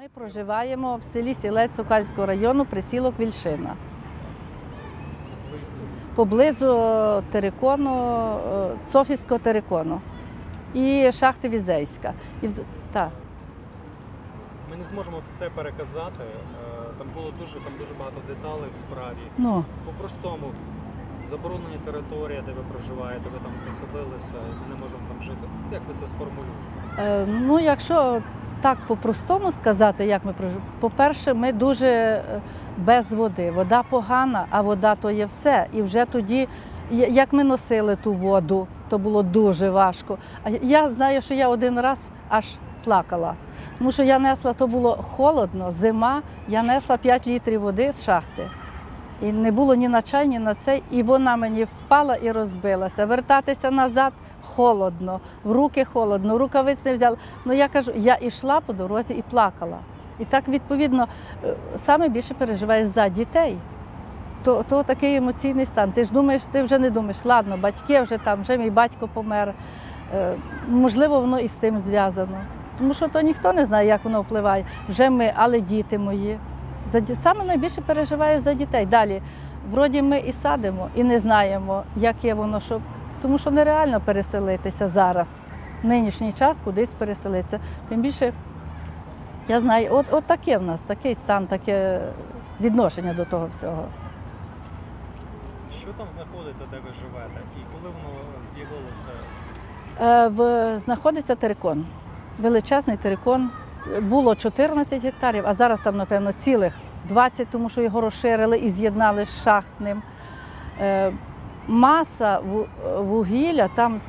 Ми проживаємо в селі Сілець Сокальського району, присілок Вільшина. Поблизу терикону, е, Цофівського терикону і шахти Візейська. І вз- так. Ми не зможемо все переказати. е, Там було дуже там дуже багато деталей в справі. Ну, По-простому, заборонені територія, де ви проживаєте, ви там поселилися, і ми не можемо там жити. Як ви це сформулюєте? Е, Ну, якщо так по-простому сказати, як ми проживаємо, по-перше, ми дуже е, без води. Вода погана, а вода то є все. І вже тоді, як ми носили ту воду, то було дуже важко. Я знаю, що я один раз аж плакала. Тому що я несла, то було холодно, зима, я несла 5 літрів води з шахти. І не було ні на чай, ні на цей. І вона мені впала і розбилася. Вертатися назад холодно, в руки холодно, рукавиць не взяла. Ну я кажу, я йшла по дорозі і плакала. І так, відповідно, е, саме більше переживаєш за дітей. То, то такий емоційний стан. Ти ж думаєш, ти вже не думаєш, ладно, батьки вже там, вже мій батько помер. Е, Можливо, воно і з тим зв'язано. Тому що то ніхто не знає, як воно впливає. Вже ми, але діти мої. Саме найбільше переживаю за дітей. Далі, вроді ми і садимо, і не знаємо, яке воно, що. Тому що нереально переселитися зараз, в нинішній час кудись переселитися. Тим більше, я знаю, от, от таке в нас, такий стан, таке відношення до того всього. Що там знаходиться, де ви живете, і коли воно з'явилося? Е, В, знаходиться терикон, величезний терикон. Було 14 гектарів, а зараз там, напевно, цілих 20, тому що його розширили і з'єднали з шахтним. Е, Маса вугілля там,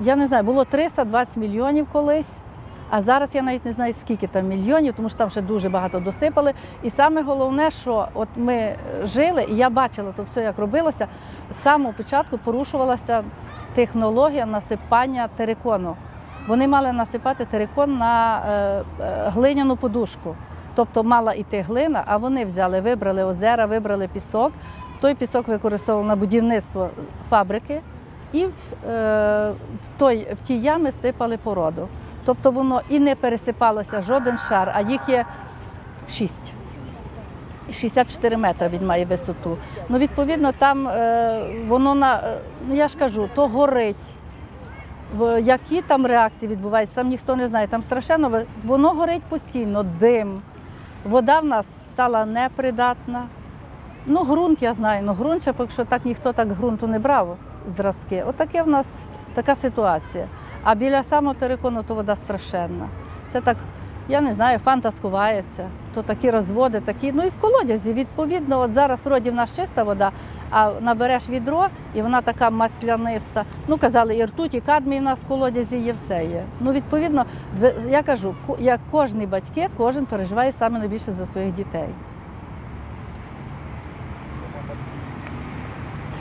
я не знаю, було 320 мільйонів колись, а зараз я навіть не знаю, скільки там мільйонів, тому що там ще дуже багато досипали. І саме головне, що от ми жили, і я бачила то все, як робилося, з самого початку порушувалася технологія насипання терикону. Вони мали насипати терикон на е, е, глиняну подушку. Тобто мала йти глина, а вони взяли, вибрали озера, вибрали пісок. Той пісок використовували на будівництво фабрики і в, е, в, той, в ті ями сипали породу. Тобто воно і не пересипалося жоден шар, а їх є шість. 64 метри він має висоту. Ну, відповідно, там е, воно на е, ну я ж кажу, то горить. Які там реакції відбуваються, там ніхто не знає. Там страшенно воно горить постійно, дим. Вода в нас стала непридатна. Ну, ґрунт я знаю, ну ґрунт ще поки що так ніхто так ґрунту не брав зразки. Отаке в нас така ситуація. А біля самого терикону то вода страшенна. Це так, я не знаю, фанта сховається, то такі розводи, такі. Ну і в колодязі, відповідно, от зараз вроді в нас чиста вода, а набереш відро, і вона така масляниста. Ну, казали, і ртуть, і кадмій в нас в колодязі є, все є. Ну, відповідно, я кажу, як кожні батьки, кожен переживає саме найбільше за своїх дітей.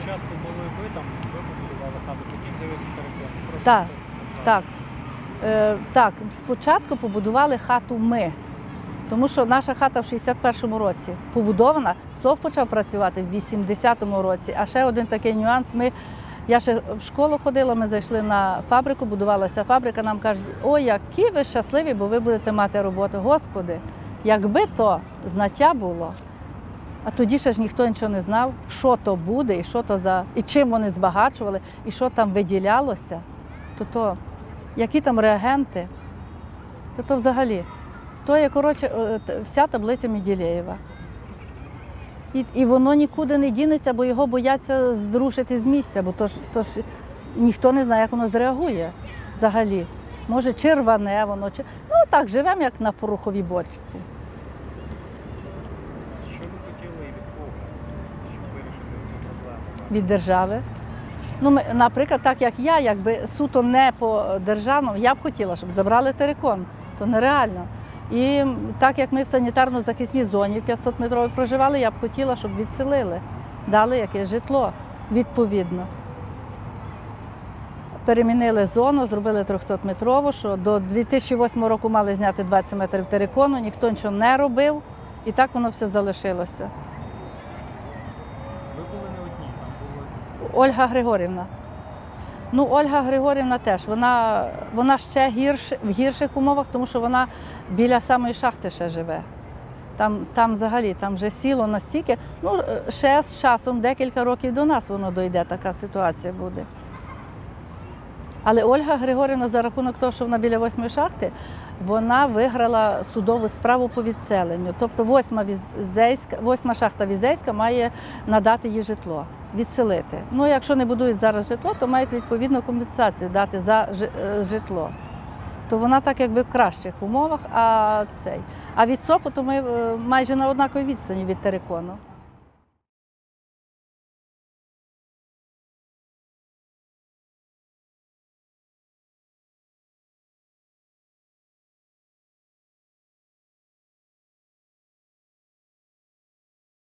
Спочатку були ви там, ви побудували хату, потім з'явився терикон. Прошу Так, це сказати. Так. Е, так, спочатку побудували хату ми, тому що наша хата в 61-му році побудована. ЦОВ почав працювати в 80-му році. А ще один такий нюанс. Ми, я ще в школу ходила, ми зайшли на фабрику, будувалася фабрика. Нам кажуть, ой, які ви щасливі, бо ви будете мати роботу. Господи, якби то знаття було. А тоді ще ж ніхто нічого не знав, що то буде, і що то за і чим вони збагачували, і що там виділялося, то то які там реагенти, то то взагалі. То є, коротше, е, вся таблиця Міділєєва. І, і воно нікуди не дінеться, бо його бояться зрушити з місця, бо то ж, то ж ніхто не знає, як воно зреагує взагалі. Може, чи рване воно, чи. Ну так, живемо як на пороховій бочці. Що ви хотіли і від кого, щоб вирішити цю проблему? Від держави. Ну, ми, наприклад, так як я, якби суто не по державному, я б хотіла, щоб забрали терикон. То нереально. І так як ми в санітарно-захисній зоні в 500 метровій проживали, я б хотіла, щоб відселили, дали якесь житло відповідно. Перемінили зону, зробили 300-метрову, що до 2008 року мали зняти 20 метрів терикону, ніхто нічого не робив, і так воно все залишилося. Ви були не одні, там були Ольга Григорівна. Ну, Ольга Григорівна теж, вона, вона ще гірш, в гірших умовах, тому що вона біля самої шахти ще живе. Там, там взагалі там вже сіло настільки. Ну, ще з часом, декілька років до нас воно дойде, така ситуація буде. Але Ольга Григорівна за рахунок того, що вона біля восьмої шахти, вона виграла судову справу по відселенню. Тобто восьма, візейська, восьма шахта Візейська має надати їй житло, відселити. Ну, якщо не будують зараз житло, то мають відповідну компенсацію дати за е, житло. То вона так якби в кращих умовах, а цей. А від СОФу то ми е, майже на однаковій відстані від терикону.